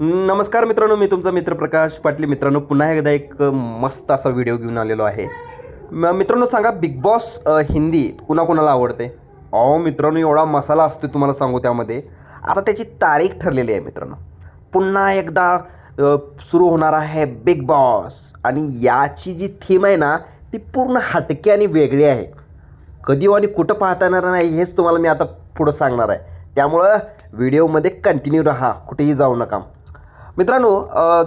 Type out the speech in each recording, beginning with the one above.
नमस्कार मित्रांनो मी तुमचा मित्र प्रकाश पाटली. मित्रांनो पुन्हा एकदा एक मस्त असा व्हिडिओ घेऊन आलेलो आहे. मित्रांनो सांगा बिग बॉस हिंदी कुणाकुणाला आवडते? अहो मित्रांनो एवढा मसाला असतो तुम्हाला सांगू त्यामध्ये. आता त्याची तारीख ठरलेली आहे मित्रांनो. पुन्हा एकदा सुरू होणार आहे बिग बॉस आणि याची जी थीम आहे ना ती पूर्ण हटके आणि वेगळी आहे. कधी हो आणि कुठं पाहता येणार नाही हेच तुम्हाला मी आता पुढं सांगणार आहे. त्यामुळं व्हिडिओमध्ये कंटिन्यू राहा. कुठेही जाऊ नका. मित्रांनो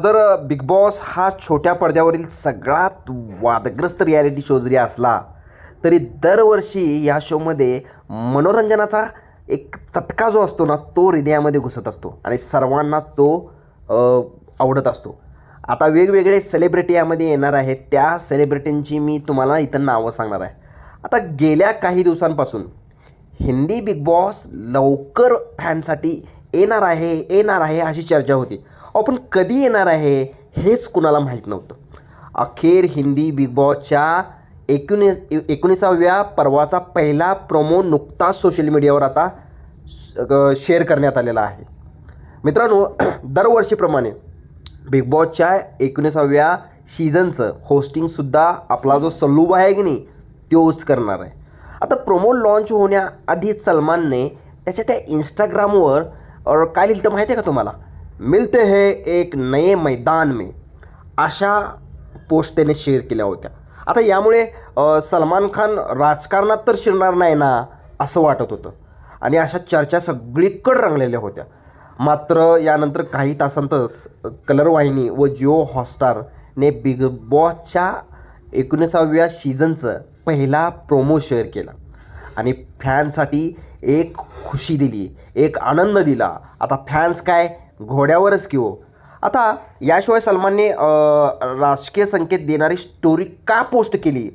जर बिग बॉस हा छोट्या पडद्यावरील सगळ्यात वादग्रस्त रियालिटी शो जरी असला तरी दरवर्षी या शोमध्ये मनोरंजनाचा एक चटका जो असतो ना तो हृदयामध्ये घुसत असतो आणि सर्वांना तो आवडत असतो. आता वेगवेगळे सेलिब्रिटी यामध्ये येणार आहेत. त्या सेलिब्रिटींची मी तुम्हाला इथं नावं सांगणार आहे. आता गेल्या काही दिवसांपासून हिंदी बिग बॉस लवकर फॅनसाठी येणार आहे येणार आहे अशी चर्चा होती. अहो कधी येणार आहे हेच कुणाला माहीत नव्हतं. अखेर हिंदी बिग बॉसच्या एकोणीस एकोणीसाव्या पर्वाचा पहिला प्रोमो नुकताच सोशल मीडियावर आता श- शेअर करण्यात आलेला आहे. मित्रांनो दरवर्षीप्रमाणे बिग बॉसच्या एकोणीसाव्या सीझनचं होस्टिंगसुद्धा आपला जो सल्लू आहे की नाही तोच करणार आहे. आता प्रोमो लॉन्च होण्याआधीच सलमानने त्याच्या त्या इंस्टाग्रामवर काय लिहिलं तर माहिती आहे का तुम्हाला? मिलते है एक नये मैदान में अशा पोस्ट त्याने शेअर केल्या होत्या. आता यामुळे सलमान खान राजकारणात तर शिरणार नाही ना असं वाटत होतं. आणि अशा चर्चा सगळीकडे रंगलेल्या होत्या. मात्र यानंतर काही तासांतच कलर वाहिनी व जिओ हॉटस्टारने बिग बॉसच्या एकोणीसाव्या सीझनचं पहिला प्रोमो शेअर केला. आणि फॅनसाठी एक खुशी दिली एक आनंद दिला. आता फॅन्स काय? घोड्यावरच की हो. आता याशिवाय सलमानने राजकीय संकेत देणारी स्टोरी का पोस्ट केली?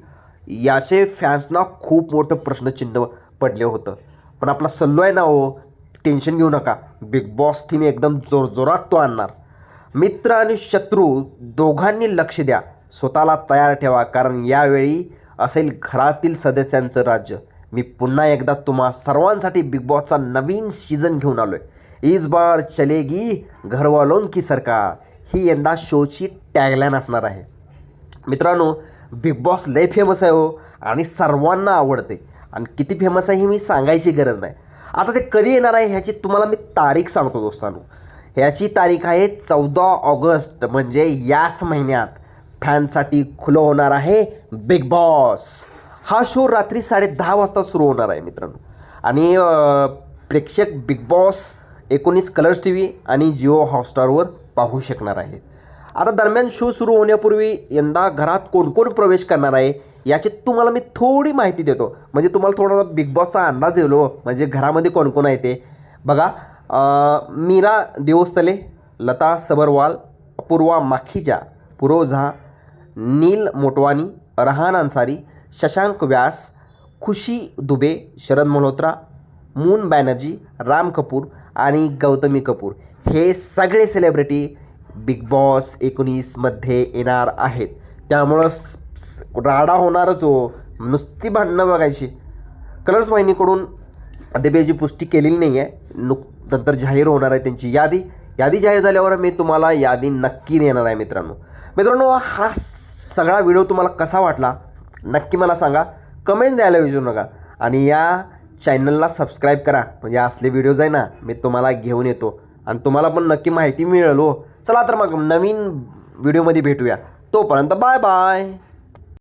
याचे फॅन्सना खूप मोठं प्रश्नचिन्ह पडले होतं. पण आपला सल्लो आहे ना हो टेन्शन घेऊ नका. बिग बॉस थीम एकदम जोरजोरात तो आणणार. मित्र आणि शत्रू दोघांनी लक्ष द्या. स्वतःला तयार ठेवा. कारण यावेळी असेल घरातील सदस्यांचं राज्य. मी पुन्हा एकदा तुम्हा सर्वांसाठी बिग बॉसचा नवीन सीझन घेऊन आलो आहे इस बार चलेगी घरवालों की सरकार. ही यंदा शोची टॅगलाईन असणार आहे. मित्रांनो बिग बॉस लय फेमस आहे हो आणि सर्वांना आवडते. आणि किती फेमस आहे हे मी सांगायची गरज नाही. आता ते कधी येणार आहे ह्याची तुम्हाला मी तारीख सांगतो दोस्तांनो. ह्याची तारीख आहे चौदा ऑगस्ट म्हणजे याच महिन्यात फॅनसाठी खुलं होणार आहे बिग बॉस हा शो रात्री साडे दहा वाजता सुरू होणार आहे मित्रांनो. आणि प्रेक्षक बिग बॉस एकोणीस कलर्स टी व्ही आणि जिओ हॉटस्टारवर पाहू शकणार आहेत. आता दरम्यान शो सुरू होण्यापूर्वी यंदा घरात कोण कोण प्रवेश करणार आहे याची तुम्हाला मी थोडी माहिती देतो. म्हणजे तुम्हाला थोडा बिग बॉसचा अंदाज येलो हो. म्हणजे घरामध्ये कोण कोण आहे ते. बघा मीरा देवस्थले लता सबरवाल अपूर्वा माखीजा पुरो झा नील मोटवानी रहान अन्सारी शशांक व्यास खुशी दुबे शरद मल्होत्रा मून बॅनर्जी राम कपूर आणि गौतमी कपूर हे सगळे सेलिब्रिटी बिग बॉस एकोणीसमध्ये येणार आहेत. त्यामुळं राडा होणारच हो. नुसती भांडणं बघायची. कलर्स वाहिनीकडून अद्याप याची पुष्टी केलेली नाही आहे नुक नंतर जाहीर होणार आहे त्यांची यादी. यादी जाहीर झाल्यावर मी तुम्हाला यादी नक्की देणार आहे मित्रांनो. मित्रांनो हा सगळा व्हिडिओ तुम्हाला कसा वाटला? नक्की मला सांगा. कमेंट द्यायला विसरू नका. आणि या चॅनलला सबस्क्राईब करा. म्हणजे असले व्हिडिओज आहे ना मी तुम्हाला घेऊन येतो. आणि तुम्हाला पण नक्की माहिती मिळेल हो. चला तर मग नवीन व्हिडिओमध्ये भेटूया. तोपर्यंत बाय बाय